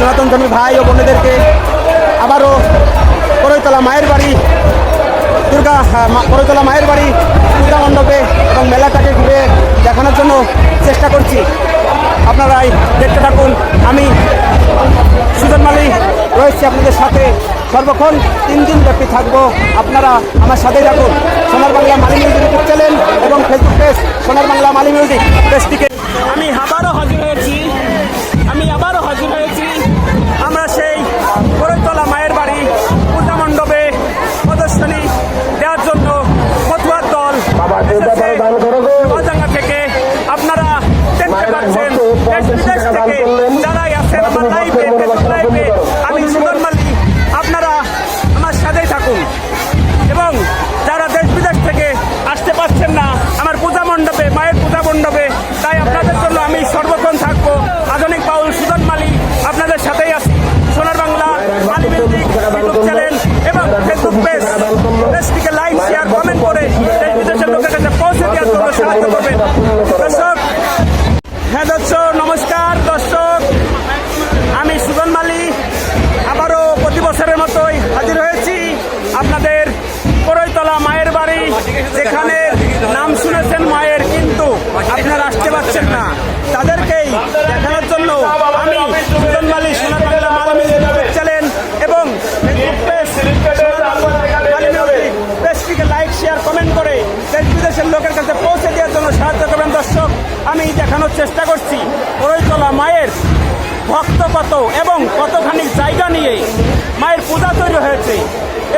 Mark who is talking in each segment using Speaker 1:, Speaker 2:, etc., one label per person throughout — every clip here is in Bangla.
Speaker 1: ভাই ও বোনেদেরকে আবারও করৈতলা মায়ের বাড়ি, দুর্গা করৈতলা মায়ের বাড়ি, দুর্গা মণ্ডপে এবং মেলাটাকে ঘুরে দেখানোর জন্য চেষ্টা করছি। আপনারাই দেখতে থাকুন, আমি সুজন মালি রয়েছি আপনাদের সাথে। সর্বক্ষণ তিন দিন ব্যাপী থাকব। আপনারা আমার সাথেই থাকুন। সোনার বাংলা মালি মিউজিক চ্যানেল এবং Facebook page Sonar Bangla Mali music পেজটিকে আমি আবারও পারছেন না। তাদেরকেই দেখানোর জন্য আমি সুজন মালি সোনার বাংলা মালামি চ্যানেল এবং পেজটিকে লাইক শেয়ার কমেন্ট করে দেশ বিদেশের লোকের কাছে পৌঁছে দেওয়ার জন্য সাহায্য করবেন। দর্শক, আমি দেখানোর চেষ্টা করছি। করৈতলা মায়ের ভক্ত কত এবং কতখানি জায়গা নিয়ে মায়ের পূজা তৈরি হয়েছে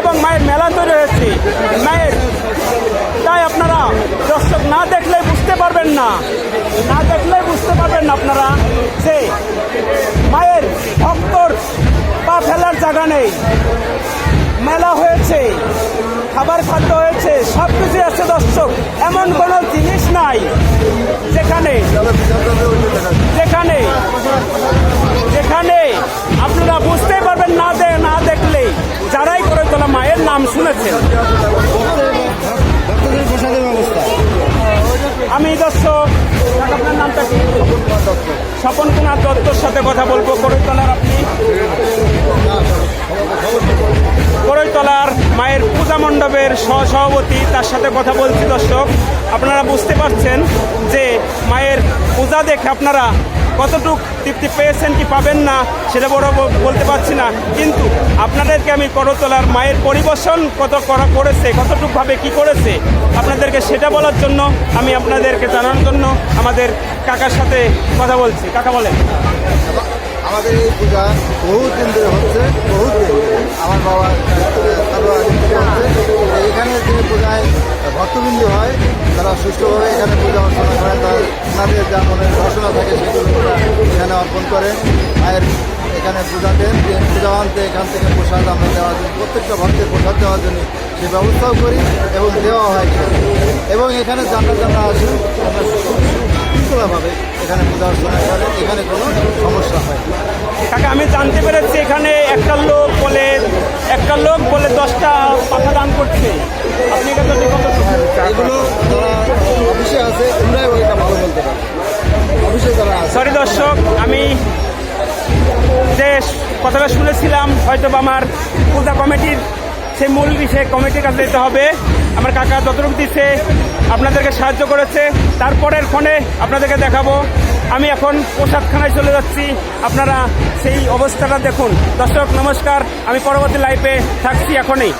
Speaker 1: এবং মায়ের মেলা তৈরি হয়েছে। মায়ের আপনারা? দর্শক না দেখলে বুঝতে পারবেন না। না দেখলে বুঝতে পারবেন না আপনারা যে মায়ের ভক্তর পা ফেলার জায়গা নেই। মেলা হয়েছে, খাবার খাদ্য হয়েছে সব কিছু আছে দর্শক। এমন কোনো জিনিস নাই যেখানে আমি দর্শক আপনার নামটা কি? স্বপন কুমার দত্তর সাথে কথা বলব। করৈতলার আপনি? করৈতলার মায়ের পূজা মণ্ডপের সহসভাপতি তার সাথে কথা বলছি দর্শক। আপনারা বুঝতে পারছেন যে মায়ের পূজা দেখে আপনারা কতটুক তৃপ্তি পেয়েছেন কি পাবেন না, সেটা বড় বলতে পারছি না। কিন্তু আপনাদেরকে আমি করতলার মায়ের পরিবেশন কত করা করেছে, কতটুকভাবে কি করেছে, আপনাদেরকে সেটা বলার জন্য আমি আপনাদেরকে জানানোর জন্য আমাদের কাকার সাথে কথা বলছি। কাকা বলেন।
Speaker 2: আমাদের এই পূজা বহুত দিন ধরে হচ্ছে বহুত দিন আমার বাবা এখানে যে পূজায় ভক্তবৃন্দ হয়, তারা সুষ্ঠুভাবে এখানে পূজা অর্চনা তাদের যা মনে বাসনা থাকে সেগুলো এখানে অর্পণ করেন মায়ের এখানে পূজা দেন যে পূজা আনতে এখান থেকে প্রসাদ আমরা দেওয়ার জন্য প্রত্যেকটা ভক্তের প্রসাদ দেওয়ার জন্য সে ব্যবস্থাও করি এবং দেওয়া হয় এখানে। এবং এখানে জানা জানা আসে আমরা শৃঙ্খলাভাবে এখানে পূজা অর্চনা করে এখানে কোনো সমস্যা হয়।
Speaker 1: কাকা আমি জানতে পেরেছি এখানে একটা লোক বলে একটা লোক বলে দশটা পাতা দান করছে আপনি এটা কত
Speaker 2: এগুলো যারা অফিসে আছে
Speaker 1: সরি দর্শক, আমি যে কথাটা শুনেছিলাম হয়তো আমার পূজা কমিটির সেই মূল বিষয়ে কমিটির কাছে যেতে হবে। আমার কাকা যতটুকু দিচ্ছে আপনাদেরকে সাহায্য করেছে। তারপরের ফোনে আপনাদেরকে দেখাবো। আমি এখন প্রসাদখানায় চলে যাচ্ছি। আপনারা সেই অবস্থাটা দেখুন। দর্শক, নমস্কার। আমি পরবর্তী লাইফে থাকছি এখনই।